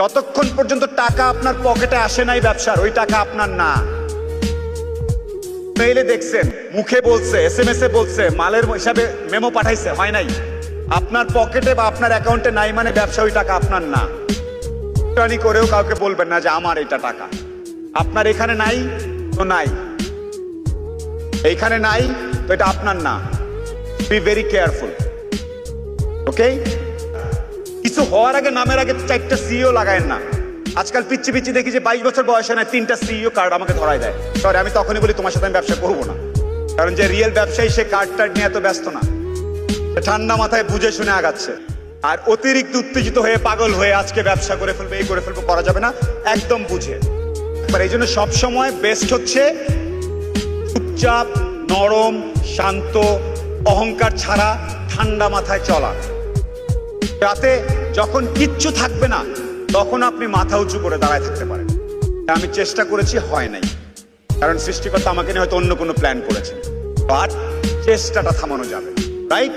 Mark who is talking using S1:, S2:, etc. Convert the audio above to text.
S1: যতক্ষণ পর্যন্ত টাকা আপনার পকেটে আসে নাই ব্যবসার, ওই টাকা আপনার না। মেইলে দেখছেন, মুখে বলছে এস এম এস এ বলছে, মালের হিসাবে মেমো পাঠাইছে, হয় নাই? আপনার পকেটে বা আপনার অ্যাকাউন্টে নাই মানে ব্যবসা, ওই টাকা আপনার না। টানি করেও কাউকে বলবেন না যে আমার এটা টাকা। আপনার এখানে নাই, তো নাই। এইখানে নাই, তো এটা আপনার না। বি ভেরি কেয়ারফুল ওকে কিছু হওয়ার আগে নামের আগে চারটা সিইও লাগায় না। আজকাল পিচ্ছি পিচ্ছি দেখি যে বাইশ বছর বয়সে না তিনটা সিইও কার্ড আমাকে ধরাই দেয়। সরি আমি তখনই বলি তোমার সাথে আমি ব্যবসা করব না। কারণ যে রিয়েল ব্যবসায়ী, সে কার্ড টার্ড নিয়ে এত ব্যস্ত না। ঠান্ডা মাথায় বুঝে শুনে আগাচ্ছে। আর অতিরিক্ত উত্তেজিত হয়ে পাগল হয়ে আজকে ব্যবসা করে ফেলবে, এই করে ফেলব, করা যাবে না। একদম বুঝে। এবার এই জন্য সবসময় বেস্ট হচ্ছে চুপচাপ, নরম, শান্ত, অহংকার ছাড়া, ঠান্ডা মাথায় চলা। যাতে যখন কিচ্ছু থাকবে না, তখন আপনি মাথা উঁচু করে দাঁড়ায় থাকতে পারেন। আমি চেষ্টা করেছি, হয় নাই। কারণ সৃষ্টিকর্তা আমাকে নিয়ে হয়তো অন্য কোনো প্ল্যান করেছেন। বাট চেষ্টাটা থামানো যাবে। রাইট